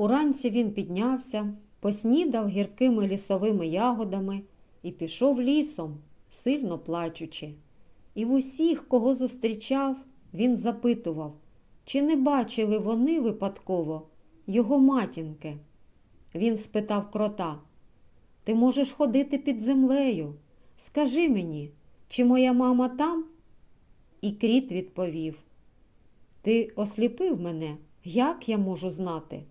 Уранці він піднявся, поснідав гіркими лісовими ягодами і пішов лісом, сильно плачучи. І в усіх, кого зустрічав, він запитував, чи не бачили вони випадково його матінки. Він спитав крота, ти можеш ходити під землею. Скажи мені, чи моя мама там? І кріт відповів: Ти осліпив мене, як я можу знати?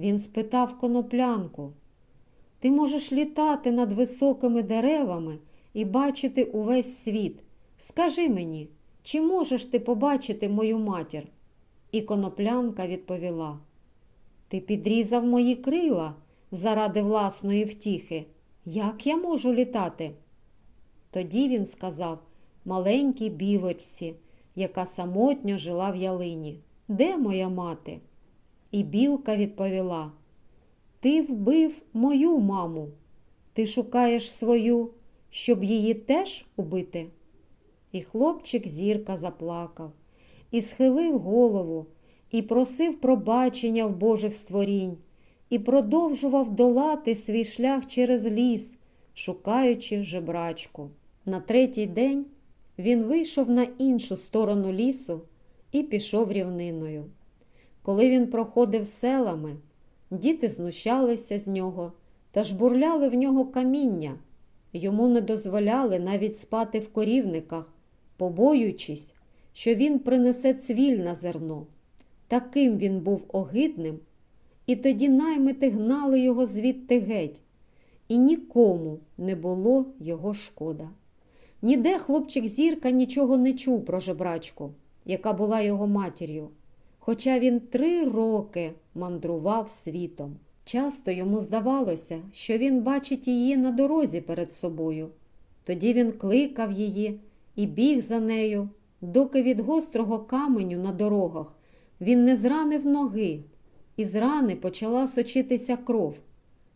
Він спитав коноплянку, ти можеш літати над високими деревами і бачити увесь світ. Скажи мені, чи можеш ти побачити мою матір? І коноплянка відповіла: Ти підрізав мої крила заради власної втіхи. Як я можу літати? Тоді він сказав маленькій білочці, яка самотньо жила в ялині. Де моя мати? І білка відповіла: Ти вбив мою маму. Ти шукаєш свою, щоб її теж убити? І хлопчик зірка заплакав, і схилив голову, і просив пробачення в Божих створінь, і продовжував долати свій шлях через ліс, шукаючи жебрачку. На третій день він вийшов на іншу сторону лісу і пішов рівниною. Коли він проходив селами, діти знущалися з нього та жбурляли в нього каміння. Йому не дозволяли навіть спати в корівниках, побоюючись, що він принесе цвіль на зерно. Таким він був огидним, і тоді наймити гнали його звідти геть, і нікому не було його шкода. Ніде хлопчик зірка нічого не чув про жебрачку, яка була його матір'ю, хоча він три роки мандрував світом. Часто йому здавалося, що він бачить її на дорозі перед собою. Тоді він кликав її і біг за нею, доки від гострого каменю на дорогах він не зранив ноги, і з рани почала сочитися кров.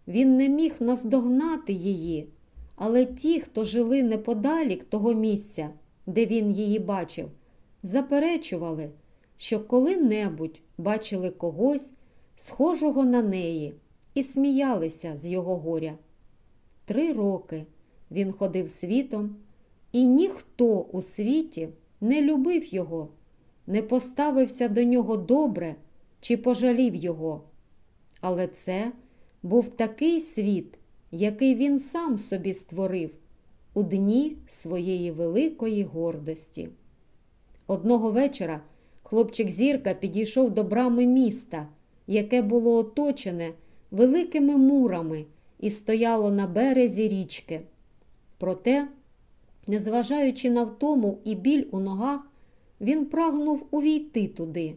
Він не міг наздогнати її, але ті, хто жили неподалік того місця, де він її бачив, заперечували, що коли-небудь бачили когось, схожого на неї, і сміялися з його горя. Три роки він ходив світом, і ніхто у світі не любив його, не поставився до нього добре чи пожалів його. Але це був такий світ, який він сам собі створив у дні своєї великої гордості. Одного вечора хлопчик Зірка підійшов до брами міста, яке було оточене великими мурами і стояло на березі річки. Проте, незважаючи на втому і біль у ногах, він прагнув увійти туди.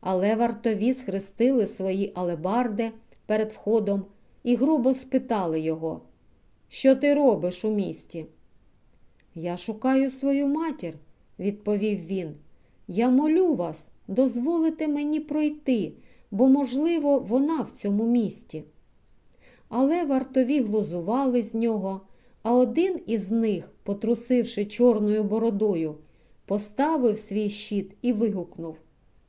Але вартові схрестили свої алебарди перед входом і грубо спитали його, що ти робиш у місті? Я шукаю свою матір, відповів він. Я молю вас, дозволите мені пройти, бо, можливо, вона в цьому місті. Але вартові глузували з нього, а один із них, потрусивши чорною бородою, поставив свій щит і вигукнув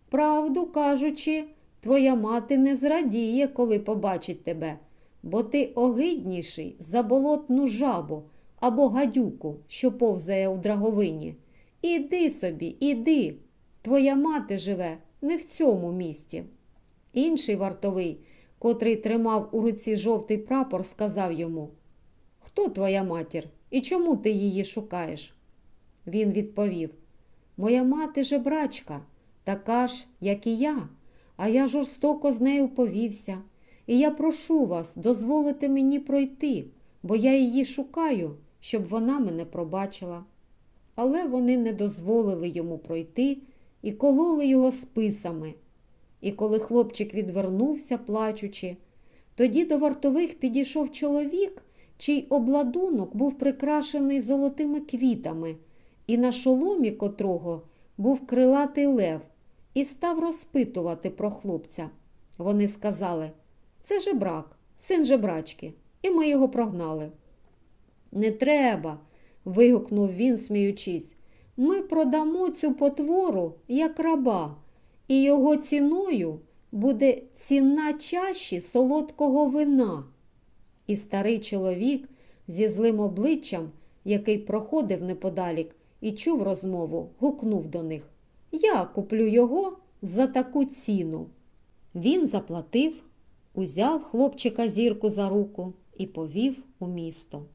Правду кажучи, твоя мати не зрадіє, коли побачить тебе, бо ти огидніший за болотну жабу або гадюку, що повзає в драговині. Іди собі, іди. Твоя мати живе не в цьому місті. Інший вартовий, котрий тримав у руці жовтий прапор, сказав йому Хто твоя матір і чому ти її шукаєш? Він відповів Моя мати жебрачка, така ж, як і я, а я жорстоко з нею повівся. І я прошу вас дозволити мені пройти, бо я її шукаю, щоб вона мене пробачила. Але вони не дозволили йому пройти і кололи його списами. І коли хлопчик відвернувся, плачучи, тоді до вартових підійшов чоловік, чий обладунок був прикрашений золотими квітами, і на шоломі котрого був крилатий лев, і став розпитувати про хлопця. Вони сказали це жебрак, син жебрачки, і ми його прогнали. Не треба. вигукнув він, сміючись. Ми продамо цю потвору як раба, і його ціною буде ціна чаші солодкого вина. І старий чоловік зі злим обличчям, який проходив неподалік і чув розмову, гукнув до них Я куплю його за таку ціну. Він заплатив, узяв хлопчика зірку за руку і повів у місто.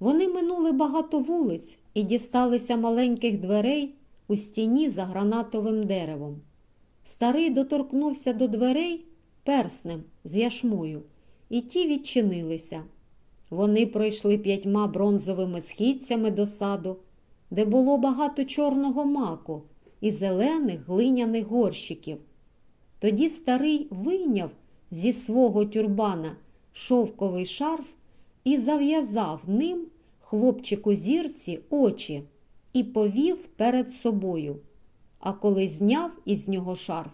Вони минули багато вулиць і дісталися маленьких дверей у стіні за гранатовим деревом. Старий доторкнувся до дверей перснем з яшмою, і ті відчинилися. Вони пройшли п'ятьма бронзовими східцями до саду, де було багато чорного маку і зелених глиняних горщиків. Тоді старий вийняв зі свого тюрбана шовковий шарф і зав'язав ним хлопчику зірці очі і повів перед собою. А коли зняв із нього шарф,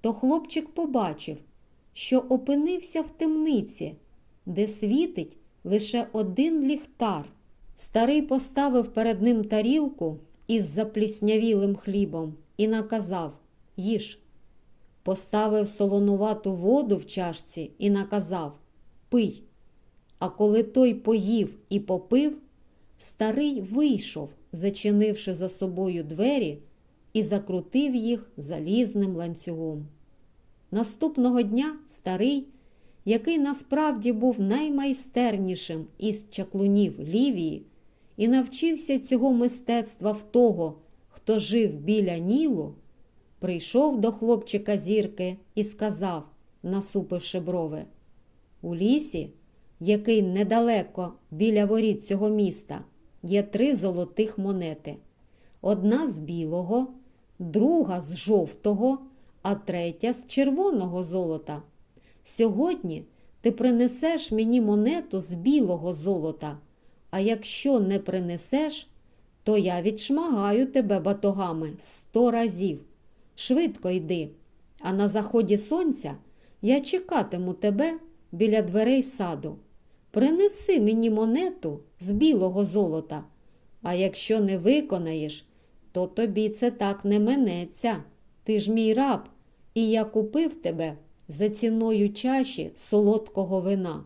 то хлопчик побачив, що опинився в темниці, де світить лише один ліхтар. Старий поставив перед ним тарілку із запліснявілим хлібом і наказав їж. Поставив солонувату воду в чашці і наказав Пий. А коли той поїв і попив, старий вийшов, зачинивши за собою двері, і закрутив їх залізним ланцюгом. Наступного дня старий, який насправді був наймайстернішим із чаклунів Лівії, і навчився цього мистецтва в того, хто жив біля Нілу, прийшов до хлопчика зірки і сказав, насупивши брови, у лісі, який недалеко біля воріт цього міста, є три золотих монети. Одна з білого, друга з жовтого, а третя з червоного золота. Сьогодні ти принесеш мені монету з білого золота, а якщо не принесеш, то я відшмагаю тебе батогами сто разів. Швидко йди, а на заході сонця я чекатиму тебе біля дверей саду. Принеси мені монету з білого золота, а якщо не виконаєш, то тобі це так не минеться. Ти ж мій раб, і я купив тебе за ціною чаші солодкого вина.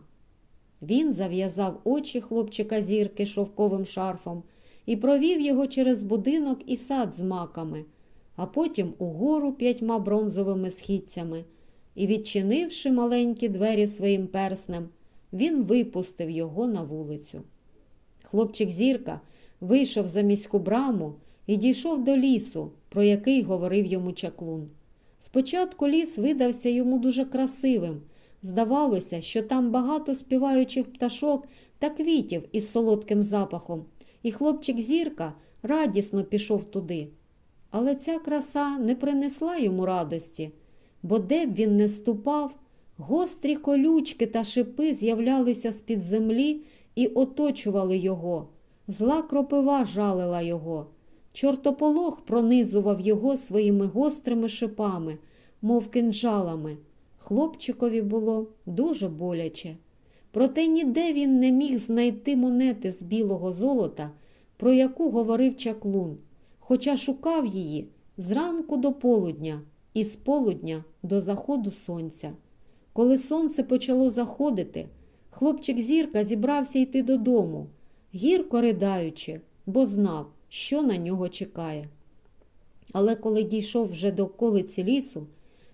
Він зав'язав очі хлопчика зірки шовковим шарфом і провів його через будинок і сад з маками, а потім угору п'ятьма бронзовими східцями, і, відчинивши маленькі двері своїм перснем, він випустив його на вулицю. Хлопчик зірка вийшов за міську браму і дійшов до лісу, про який говорив йому чаклун. Спочатку ліс видався йому дуже красивим. Здавалося, що там багато співаючих пташок та квітів із солодким запахом, і хлопчик зірка радісно пішов туди. Але ця краса не принесла йому радості, бо де б він не ступав, гострі колючки та шипи з'являлися з-під землі і оточували його. Зла кропива жалила його. Чортополох пронизував його своїми гострими шипами, мов кинджалами. Хлопчикові було дуже боляче. Проте ніде він не міг знайти монети з білого золота, про яку говорив чаклун, хоча шукав її зранку до полудня і з полудня до заходу сонця. Коли сонце почало заходити, хлопчик зірка зібрався йти додому, гірко ридаючи, бо знав, що на нього чекає. Але коли дійшов вже до околиці лісу,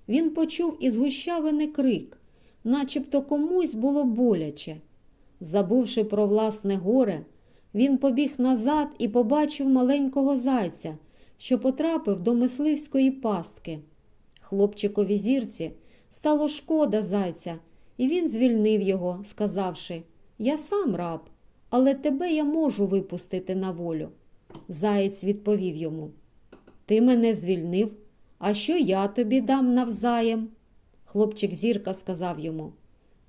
він почув із гущавини крик, начебто комусь було боляче. Забувши про власне горе, він побіг назад і побачив маленького зайця, що потрапив до мисливської пастки. Хлопчикові зірці стало шкода зайця, і він звільнив його, сказавши Я сам раб, але тебе я можу випустити на волю. Заєць відповів йому Ти мене звільнив, а що я тобі дам навзаєм? Хлопчик зірка сказав йому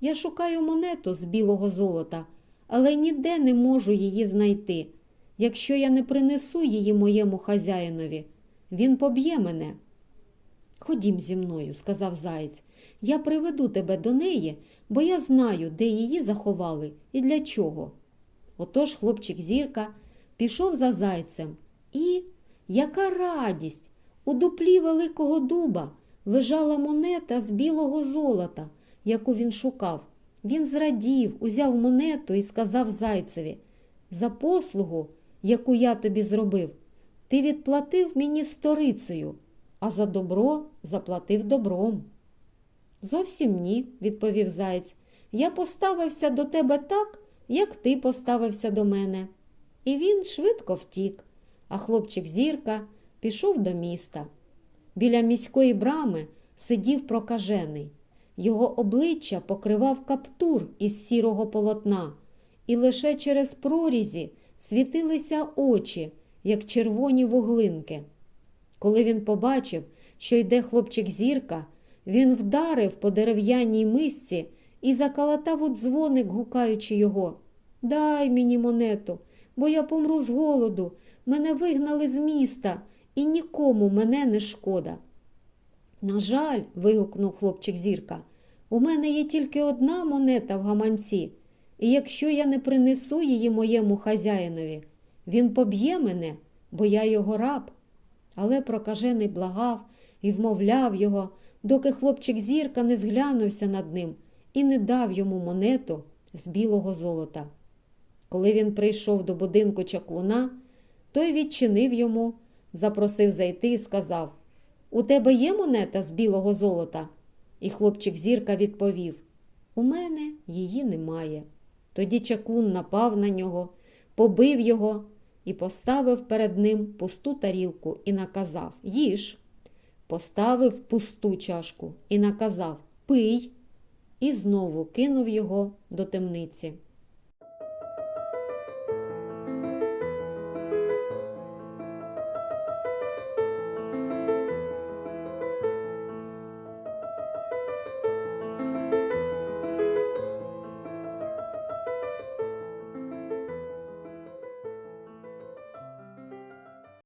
Я шукаю монету з білого золота, але ніде не можу її знайти. Якщо я не принесу її моєму хазяїнові, він поб'є мене. Ходім зі мною, сказав заєць, я приведу тебе до неї, бо я знаю, де її заховали і для чого. Отож хлопчик зірка пішов за зайцем і, яка радість! У дуплі великого дуба лежала монета з білого золота, яку він шукав. Він зрадів, узяв монету і сказав зайцеві За послугу, яку я тобі зробив, ти відплатив мені сторицею, а за добро заплатив добром. Зовсім ні, відповів заєць. Я поставився до тебе так, як ти поставився до мене. І він швидко втік, а хлопчик зірка пішов до міста. Біля міської брами сидів прокажений. Його обличчя покривав каптур із сірого полотна, і лише через прорізі світилися очі, як червоні вуглинки. Коли він побачив, що йде хлопчик зірка, він вдарив по дерев'яній мисці і заколотав у дзвоник, гукаючи його. Дай мені монету, бо я помру з голоду. Мене вигнали з міста, і нікому мене не шкода. На жаль, вигукнув хлопчик зірка, у мене є тільки одна монета в гаманці, і якщо я не принесу її моєму хазяїнові, він поб'є мене, бо я його раб. Але прокажений благав і вмовляв його, доки хлопчик зірка не зглянувся над ним і не дав йому монету з білого золота. Коли він прийшов до будинку чаклуна, той відчинив йому, запросив зайти і сказав У тебе є монета з білого золота? І хлопчик зірка відповів У мене її немає. Тоді чаклун напав на нього, побив його і поставив перед ним пусту тарілку і наказав Їж. Поставив пусту чашку і наказав Пий, і знову кинув його до темниці.